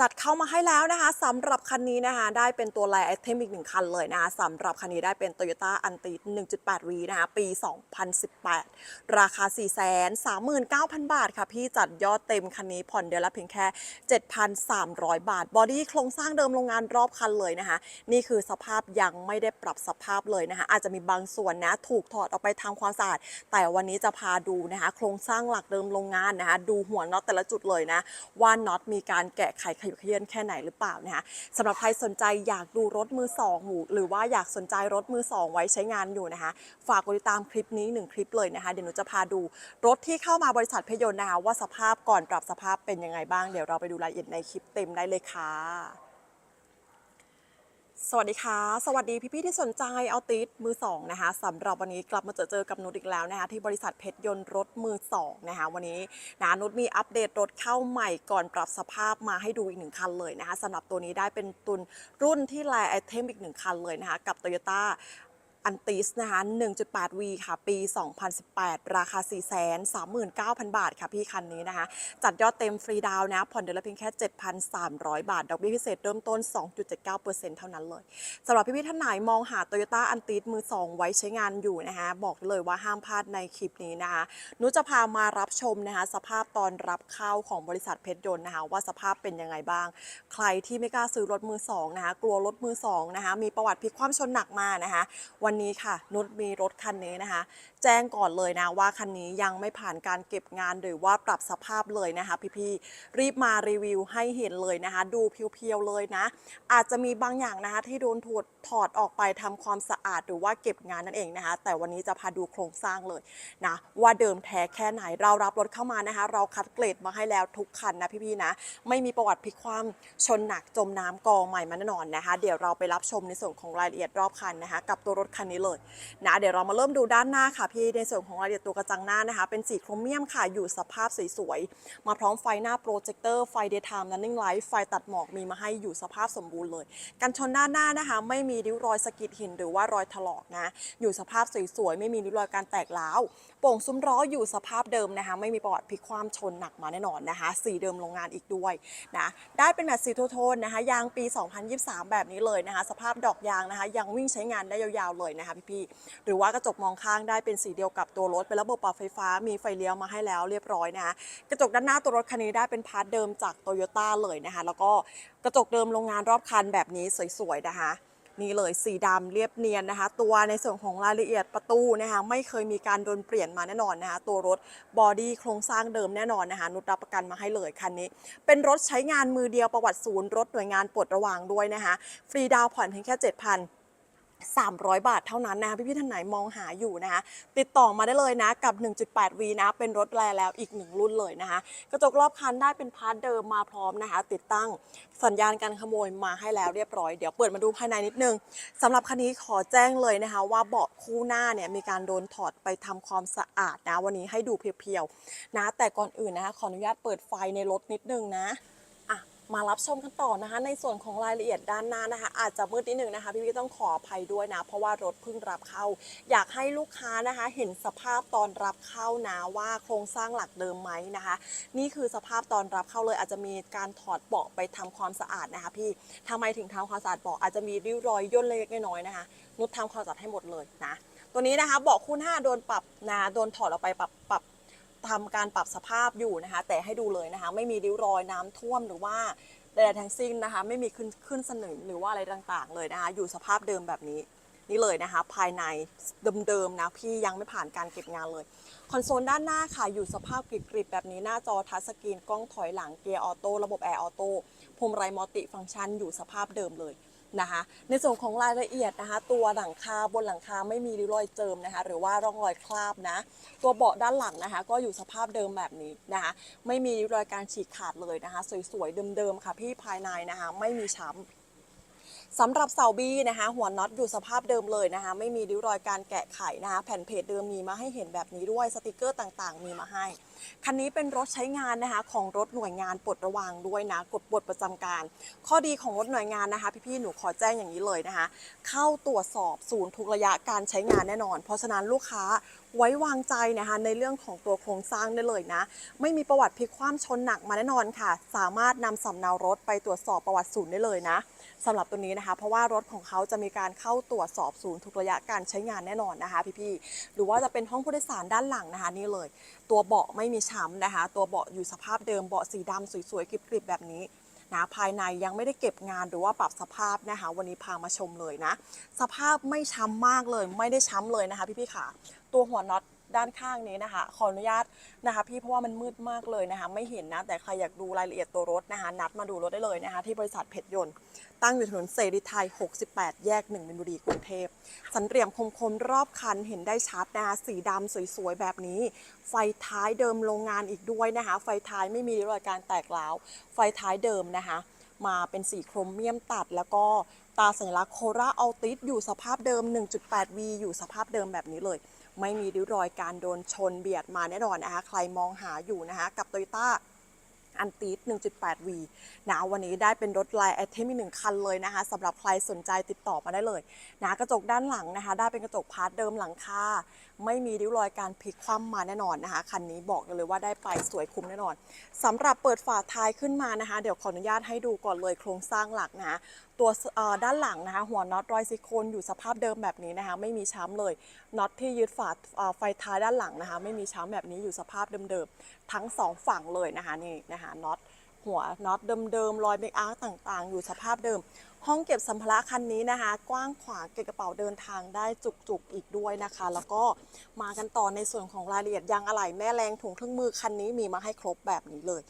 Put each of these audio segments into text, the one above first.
จัดเข้ามาให้แล้วนะคะสำหรับคันนี้นะคะ ได้เป็นตัวไลไอเทมอีกหนึ่งคันเลยนะคะสำหรับคันนี้ได้เป็น Toyota a n t i 1.8V นะคะปี 2018 ราคา 439,000 บาทค่ะ พี่จัดยอดเต็มคันนี้ผ่อนเดือนละเพียงแค่ 7,300 บาท บอดี้โครงสร้างเดิมโรงงานรอบคันเลยนะคะ นี่คือสภาพยังไม่ได้ปรับสภาพเลยนะคะ อาจจะมีบางส่วนนะถูกถอดออกไปทำความสะอาดแต่วันนี้จะพาดูนะคะ โครงสร้างหลักเดิมโรงงานนะคะ ดูหัวน็อตแต่ละจุดเลยนะว่าน็อตมีการแกะไขขยุกขยืนแค่ไหนหรือเปล่านะคะสำหรับใครสนใจอยากดูรถมือสองหรือว่าอยากสนใจรถมือสองไว้ใช้งานอยู่นะคะ ฝากกดติดตามคลิปนี้หนึ่งคลิปเลยนะคะ เดี๋ยวหนูจะพาดูรถที่เข้ามาบริษัทเพยนต์นะคะว่าสภาพก่อนปรับสภาพเป็นยังไงบ้าง เดี๋ยวเราไปดูรายละเอียดในคลิปเต็มได้เลยค่ะ สวัสดีค่ะ สวัสดีพี่ๆที่สนใจเอาติดมือสองนะคะสำหรับวันนี้กลับมาเจอเจอกับนุชอีกแล้วนะคะที่บริษัทเพชรยนต์รถมือสองนะคะวันนี้นะนุชมีอัปเดตรถเข้าใหม่ก่อนปรับสภาพมาให้ดูอีกหนึ่งคันเลยนะคะสำหรับตัวนี้ได้เป็นตุนรุ่นที่แลไอเทมอีกหนึ่งคันเลยนะคะกับ Toyota อันติสนะคะ 1.8V ค่ะ ปี 2018 ราคา 439,000 บาทค่ะพี่คันนี้นะคะ จัดยอดเต็มฟรีดาวน์นะ ผ่อนเดือนละเพียงแค่ 7,300 บาท ดอกเบี้ยพิเศษเริ่มต้น 2.79%เท่านั้นเลยสำหรับพี่ๆท่านไหนมองหา Toyota อันติสมือ 2 ไว้ใช้งานอยู่นะคะ บอกเลยว่าห้ามพลาดในคลิปนี้นะคะนุจะพามารับชมนะคะ สภาพตอนรับเข้าของบริษัทเพชรยนต์นะคะ ว่าสภาพเป็นยังไงบ้าง ใครที่ไม่กล้าซื้อรถมือสองนะคะกลัวรถมือสองนะคะมีประวัติพลิกคว่ำชนหนักมานะคะวันนี้ค่ะ นุชมีรถคันนี้นะคะ แจ้งก่อนเลยนะว่าคันนี้ยังไม่ผ่านการเก็บงานหรือว่าปรับสภาพเลยนะคะพี่ๆรีบมารีวิวให้เห็นเลยนะคะ ดูเพียวๆเลยนะ อาจจะมีบางอย่างนะคะที่โดนถอดถอดออกไปทำความสะอาดหรือว่าเก็บงานนั่นเองนะคะ แต่วันนี้จะพาดูโครงสร้างเลยนะว่าเดิมแท้แค่ไหนเรารับรถเข้ามานะคะ เราคัดเกรดมาให้แล้วทุกคันนะพี่ๆนะ ไม่มีประวัติพลิกคว่ำชนหนักจมน้ำกองใหม่มาแน่นอนนะคะ เดี๋ยวเราไปรับชมในส่วนของรายละเอียดรอบคันนะคะ กับตัวรถคันนี้เลยนะเดี๋ยวเรามาเริ่มดูด้านหน้าค่ะพี่ในส่วนของรายละเอียดตัวกระจังหน้านะคะ เป็นสีโครเมียมค่ะอยู่สภาพสวยๆ มาพร้อมไฟหน้าโปรเจคเตอร์ไฟเดย์ไทม์นันนิ่งไลท์ไฟตัดหมอกมีมาให้อยู่สภาพสมบูรณ์เลย กันชนด้านหน้านะคะ ไม่มีริ้วรอยสะกิดหินหรือว่ารอยถลอกนะ อยู่สภาพสวยๆ ไม่มีริ้วรอยการแตกร้าวโป่งซุ้มล้ออยู่สภาพเดิมนะคะ ไม่มีประวัติพลิกคว่ำชนหนักมาแน่นอนนะคะ สีเดิมโรงงานอีกด้วยนะได้เป็นแบบสีโทนนะคะยางปี 2023 แบบนี้เลยนะคะ สภาพดอกยางนะคะ ยังวิ่งใช้งานได้ยาวๆเลยนะคะพี่ๆหรือว่ากระจกมองข้างได้เป็นสีเดียวกับตัวรถเป็นระบบปรับไฟฟ้ามีไฟเลี้ยวมาให้แล้วเรียบร้อยนะคะกระจกด้านหน้าตัวรถคันนี้ได้เป็นพาร์ทเดิมจากโตโยต้าเลยนะคะแล้วก็กระจกเดิมโรงงานรอบคันแบบนี้สวยๆนะคะนี่เลยสีดำเรียบเนียนนะคะ ตัวในส่วนของรายละเอียดประตูนะคะ ไม่เคยมีการโดนเปลี่ยนมาแน่นอนนะคะ ตัวรถบอดี้โครงสร้างเดิมแน่นอนนะคะ นุชรับประกันมาให้เลยคันนี้ เป็นรถใช้งานมือเดียวประวัติศูนย์รถหน่วยงานปลดระวางด้วยนะคะ ฟรีดาวผ่อนเพียงแค่ 7,000 300 บาทเท่านั้นนะคะพี่ๆท่านไหนมองหาอยู่นะคะติดต่อมาได้เลยนะกับ 1.8V นะเป็นรถแรแล้วอีกหนึ่งรุ่นเลยนะคะกระจกรอบคันได้เป็นพาร์ทเดิมมาพร้อมนะคะติดตั้งสัญญาณการขโมยมาให้แล้วเรียบร้อยเดี๋ยวเปิดมาดูภายในนิดนึงสำหรับคันนี้ขอแจ้งเลยนะคะ ว่าเบาะคู่หน้าเนี่ยมีการโดนถอดไปทำความสะอาดนะวันนี้ให้ดูเพียวๆนะแต่ก่อนอื่นนะคะขออนุญาตเปิดไฟในรถนิดนึงนะ มารับชมกันต่อนะคะ ในส่วนของรายละเอียดด้านหน้านะคะ อาจจะมืดนิดนึงนะคะ พี่ๆต้องขออภัยด้วยนะ เพราะว่ารถเพิ่งรับเข้า อยากให้ลูกค้านะคะ เห็นสภาพตอนรับเข้านะว่าโครงสร้างหลักเดิมไหมนะคะ นี่คือสภาพตอนรับเข้าเลยอาจจะมีการถอดเบาะไปทำความสะอาดนะคะ พี่ทำไมถึงทำความสะอาดเบาะอาจจะมีริ้วรอยย่นเล็กน้อยนะคะนุชทำความสะอาดให้หมดเลยนะตัวนี้นะคะเบาะคู่หน้าโดนปรับนะโดนถอดออกไปปรับปรับ ทำการปรับสภาพอยู่นะคะ แต่ให้ดูเลยนะคะ ไม่มีริ้วรอยน้ำท่วมหรือว่าใดๆทั้งสิ้นนะคะ ไม่มีขึ้นขึ้นสนิมหรือว่าอะไรต่างๆ เลยนะคะ อยู่สภาพเดิมแบบนี้นี่เลยนะคะ ภายในเดิมๆนะพี่ยังไม่ผ่านการเก็บงานเลยคอนโซลด้านหน้าค่ะ อยู่สภาพกริบๆแบบนี้หน้าจอทัชสกรีนกล้องถอยหลังเกียร์ออโต้ระบบแอร์ออโต้พวงมายมัลติฟังก์ชันอยู่สภาพเดิมเลย นะคะในส่วนของรายละเอียดนะคะ ตัวหลังคาบนหลังคาไม่มีริ้วรอยเจิมนะคะ หรือว่าร่องรอยคราบนะ ตัวเบาะด้านหลังนะคะ ก็อยู่สภาพเดิมแบบนี้นะคะ ไม่มีริ้วรอยการฉีกขาดเลยนะคะ สวยๆเดิมๆค่ะพี่ภายในนะคะ ไม่มีช้ำ สำหรับเสาบี้นะคะ หัวน็อตอยู่สภาพเดิมเลยนะคะ ไม่มีริ้วรอยการแกะไขนะคะ แผ่นเพจเดิมมีมาให้เห็นแบบนี้ด้วยสติกเกอร์ต่างๆ มีมาให้ คันนี้เป็นรถใช้งานนะคะ ของรถหน่วยงานปลดระวางด้วยนะกดปลดประจำการ ข้อดีของรถหน่วยงานนะคะ พี่ๆหนูขอแจ้งอย่างนี้เลยนะคะ เข้าตรวจสอบศูนย์ทุกระยะการใช้งานแน่นอน เพราะฉะนั้นลูกค้า ไว้วางใจนะคะในเรื่องของตัวโครงสร้างได้เลยนะ ไม่มีประวัติพลิกคว่ำชนหนักมาแน่นอนค่ะ สามารถนำสำเนารถไปตรวจสอบประวัติศูนย์ได้เลยนะสำหรับตัวนี้นะคะ เพราะว่ารถของเขาจะมีการเข้าตรวจสอบศูนย์ทุกระยะการใช้งานแน่นอนนะคะพี่ๆหรือว่าจะเป็นห้องผู้โดยสารด้านหลังนะคะนี่เลย ตัวเบาะไม่มีช้ำนะคะ ตัวเบาะอยู่สภาพเดิมเบาะสีดำสวยๆกริบๆแบบนี้ นะภายในยังไม่ได้เก็บงานหรือว่าปรับสภาพนะคะ วันนี้พามาชมเลยนะ สภาพไม่ช้ำมากเลย ไม่ได้ช้ำเลยนะคะพี่ๆค่ะ ตัวหัวน็อต ด้านข้างนี้นะคะ ขออนุญาตนะคะ พี่เพราะว่ามันมืดมากเลยนะคะ ไม่เห็นนะ แต่ใครอยากดูรายละเอียดตัวรถนะคะ นัดมาดูรถได้เลยนะคะ ที่บริษัทเพชรยนต์ ตั้งอยู่ถนนเสรีไทย 68 แยก1มินบุรีกรุงเทพ สันเหลี่ยมคมๆ รอบคันเห็นได้ชัดนะคะ สีดำสวยๆ แบบนี้ ไฟท้ายเดิมโรงงานอีกด้วยนะคะ ไฟท้ายไม่มีรอยการแตกร้าว ไฟท้ายเดิมนะคะมาเป็นสีโครเมียมตัด แล้วก็ตาสัญลักษณ์โคราอัลติสอยู่สภาพเดิม 1.8V อยู่สภาพเดิมแบบนี้เลย ไม่มีริ้วรอยการโดนชนเบียดมาแน่นอนนะคะใครมองหาอยู่นะคะกับ t o y ยต้าอันตีด 1.8V นะวันนี้ได้เป็นรถไลน์ไอเทมอีกหนึ่งคันเลยนะคะสำหรับใครสนใจติดต่อมาได้เลยนะกระจกด้านหลังนะคะ ได้เป็นกระจกพาร์ทเดิมหลังคาไม่มีริ้วรอยการพลิกคว่ำมาแน่นอนนะคะ คันนี้บอกเลยว่าได้ไปสวยคุ้มแน่นอนสำหรับเปิดฝาท้ายขึ้นมานะคะ เดี๋ยวขออนุญาตให้ดูก่อนเลยโครงสร้างหลักนะ ตัวด้านหลังนะคะ หัวน็อตรอยซิโคนอยู่สภาพเดิมแบบนี้นะคะ ไม่มีช้ำเลยน็อตที่ยึดฝาไฟท้ายด้านหลังนะคะ ไม่มีช้ำแบบนี้อยู่สภาพเดิมๆทั้งสองฝั่งเลยนะคะนี่นะคะน็อต หัวน็อตเดิมๆรอยเบรกอาร์ต่างๆ อยู่สภาพเดิม ห้องเก็บสัมภาระคันนี้นะคะ กว้างขวางเก็บกระเป๋าเดินทางได้จุกๆอีกด้วยนะคะ แล้วก็มากันต่อในส่วนของรายละเอียดยางอะไหล่แม่แรงถุงเครื่องมือคันนี้มีมาให้ครบแบบนี้เลย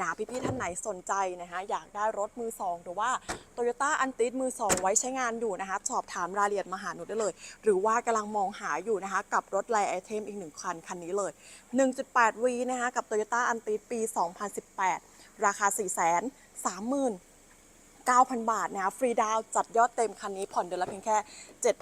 นะพี่ๆท่านไหนสนใจนะคะ อยากได้รถมือสองหรือว่าโตโยต้าอันติสมือสองไว้ใช้งานอยู่นะคะ สอบถามรายละเอียดมาหาหนูได้เลย หรือว่ากำลังมองหาอยู่นะคะ กับรถไลไอเทมอีกหนึ่งคันคันนี้เลย 1.8V นะคะกับ Toyota a n t i s ปี 2018 ราคา 4 3 0 0 0 9,000 บาทนะคะฟรีดาวจัดยอดเต็มคันนี้ผ่อนเดือนละเพียงแค่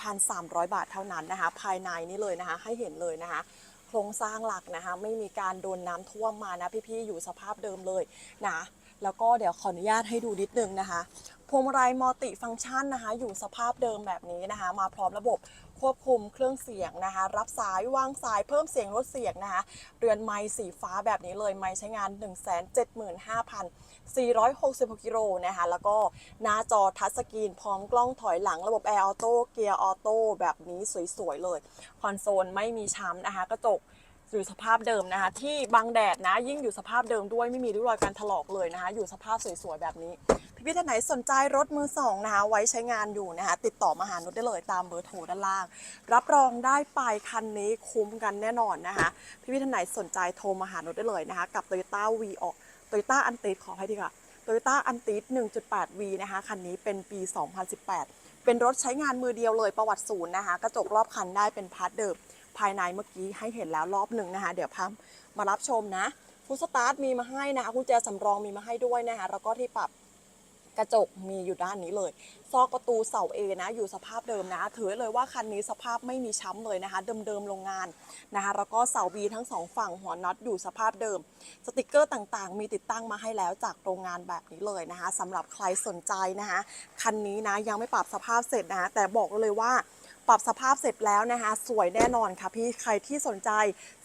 7,300 บาทเท่านั้นนะคะ ภายในนี่เลยนะคะ ให้เห็นเลยนะคะ โครงสร้างหลักนะคะ ไม่มีการโดนน้ำท่วมมานะ พี่ ๆ อยู่สภาพเดิมเลยนะแล้วก็เดี๋ยวขออนุญาตให้ดูนิดนึงนะคะพวงมาลัยมัลติฟังก์ชันนะคะ อยู่สภาพเดิมแบบนี้นะคะ มาพร้อมระบบ ควบคุมเครื่องเสียงนะคะ รับสายวางสายเพิ่มเสียงลดเสียงนะคะ เรือนไม้สีฟ้าแบบนี้เลยไม้ใช้งาน 175,466กิโลนะคะ แล้วก็หน้าจอทัชสกรีนพร้อมกล้องถอยหลังระบบแอร์ออโต้เกียร์ออโต้แบบนี้สวยๆเลย คอนโซลไม่มีช้ำนะคะ กระจกอยู่สภาพเดิมนะคะ ที่บังแดดนะยิ่งอยู่สภาพเดิมด้วยไม่มีริ้วรอยการถลอกเลยนะคะ อยู่สภาพสวยๆแบบนี้ พี่พี่ท่านไหนสนใจรถมือสองนะคะ ไว้ใช้งานอยู่นะคะ ติดต่อมาหานุชได้เลยตามเบอร์โทรด้านล่าง รับรองได้ไปคันนี้คุ้มกันแน่นอนนะคะ พี่พี่ท่านไหนสนใจโทรมาหานุชได้เลยนะคะ กับ Toyota V ออก Toyota a n t i s ขอให้ดีค่ะ Toyota a n t i s 1.8V นะคะ คันนี้เป็นปี 2018 เป็นรถใช้งานมือเดียวเลยประวัติศูนย์นะคะ กระจกรอบคันได้เป็นพาร์ทเดิมภายในเมื่อกี้ให้เห็นแล้วรอบหนึ่งนะคะ เดี๋ยวพามารับชมนะฟูสตาร์ทมีมาให้นะคะกุญแจสำรองมีมาให้ด้วยนะคะ แล้วก็ที่ปรับ กระจกมีอยู่ด้านนี้เลย ซอกประตูเสาเอนะ อยู่สภาพเดิมนะ ถือเลยว่าคันนี้สภาพไม่มีช้ำเลยนะคะ เดิมๆโรงงานนะคะ แล้วก็เสาบีทั้งสองฝั่งหัวน็อตอยู่สภาพเดิม สติกเกอร์ต่างๆ มีติดตั้งมาให้แล้วจากโรงงานแบบนี้เลยนะคะสำหรับใครสนใจนะคะ คันนี้นะยังไม่ปรับสภาพเสร็จนะคะแต่บอกเลยว่า ปรับสภาพเสร็จแล้วนะคะ สวยแน่นอนค่ะพี่ใครที่สนใจ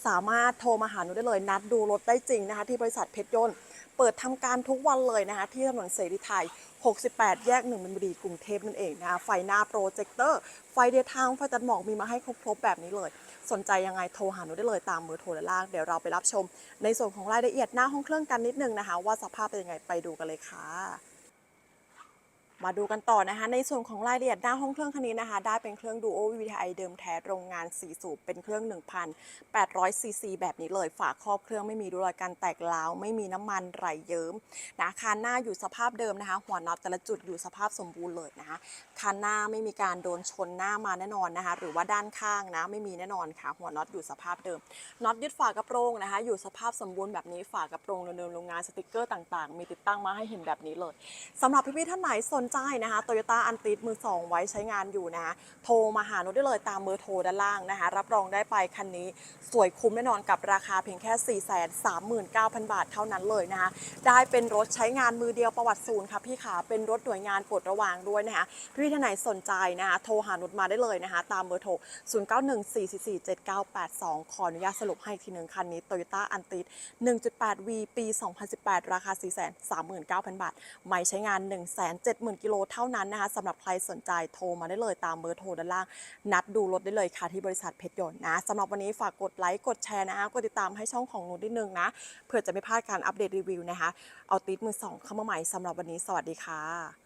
สามารถโทรมาหาหนูได้เลย นัดดูรถได้จริงนะคะ ที่บริษัทเพชรยนต์เปิดทำการทุกวันเลยนะคะ ที่ถนนเสรีไทย 68 แยกหนึ่งมินบุรีกรุงเทพนั่นเองนะคะไฟหน้าโปรเจคเตอร์ ไฟเดย์ทางไฟตัดหมอกมีมาให้ครบๆแบบนี้เลย สนใจยังไงโทรหาหนูได้เลยตามเบอโทรด้านล่างเดี๋ยวเราไปรับชม ในส่วนของรายละเอียดหน้าห้องเครื่องกันนิดนึงนะคะ ว่าสภาพเป็นยังไงไปดูกันเลยค่ะ มาดูกันต่อนะคะ ในส่วนของรายละเอียดหน้าห้องเครื่องคันนี้นะคะ ได้เป็นเครื่อง Duo VTI เดิมแท้โรงงาน 4 สูบ เป็นเครื่อง 1,800ซีซีแบบนี้เลย ฝาครอบเครื่องไม่มีรูรอยการแตกร้าวไม่มีน้ำมันไหลเยิ้มนะคานหน้าอยู่สภาพเดิมนะคะ หัวน็อตแต่ละจุดอยู่สภาพสมบูรณ์เลยนะคะคานหน้าไม่มีการโดนชนหน้ามาแน่นอนนะคะ หรือว่าด้านข้างนะไม่มีแน่นอนค่ะ หัวน็อตอยู่สภาพเดิมน็อตยึดฝากระโปรงนะคะ อยู่สภาพสมบูรณ์แบบนี้ฝากระโปรงเดิมโรงงานสติกเกอร์ต่าง ๆ มีติดตั้งมาให้เห็นแบบนี้เลยสำหรับพี่ๆท่านไหนสนใจใจนะคะโตโยต้าอันติดมือ2ไว้ใช้งานอยู่นะคะโทรมาหานุชได้เลยตามเบอร์โทรด้านล่างนะคะ รับรองได้ไปคันนี้สวยคุ้มแน่นอนกับราคาเพียงแค่ 4 3 9 0 0 0 บาทเท่านั้นเลยนะคะได้เป็นรถใช้งานมือเดียวประวัติศูนย์ค่ะพี่ขาเป็นรถหน่วยงานปลดระวางด้วยนะคะพี่ท่านไหนสนใจนะคะโทรหานุชมาได้เลยนะคะ ตามเบอร์โทร 0914447982 ขออนุญาตสรุปให้ทีหนึ่งคันนี้ Toyota a n t i d 1.8V ปี 2018 ราคา 439,000 บาท ไม่ใช้งาน0 กิโลเท่านั้นนะคะสำหรับใครสนใจโทรมาได้เลยตามเบอร์โทรด้านล่าง นัดดูรถได้เลยค่ะที่บริษัทเพชรยนต์นะสำหรับวันนี้ฝากกดไลค์กดแชร์นะคะกดติดตามให้ช่องของหนูนิดนึงนะเพื่อจะไม่พลาดการอัปเดตรีวิวนะคะ เอาติดมือสองเข้ามาใหม่สำหรับวันนี้สวัสดีค่ะ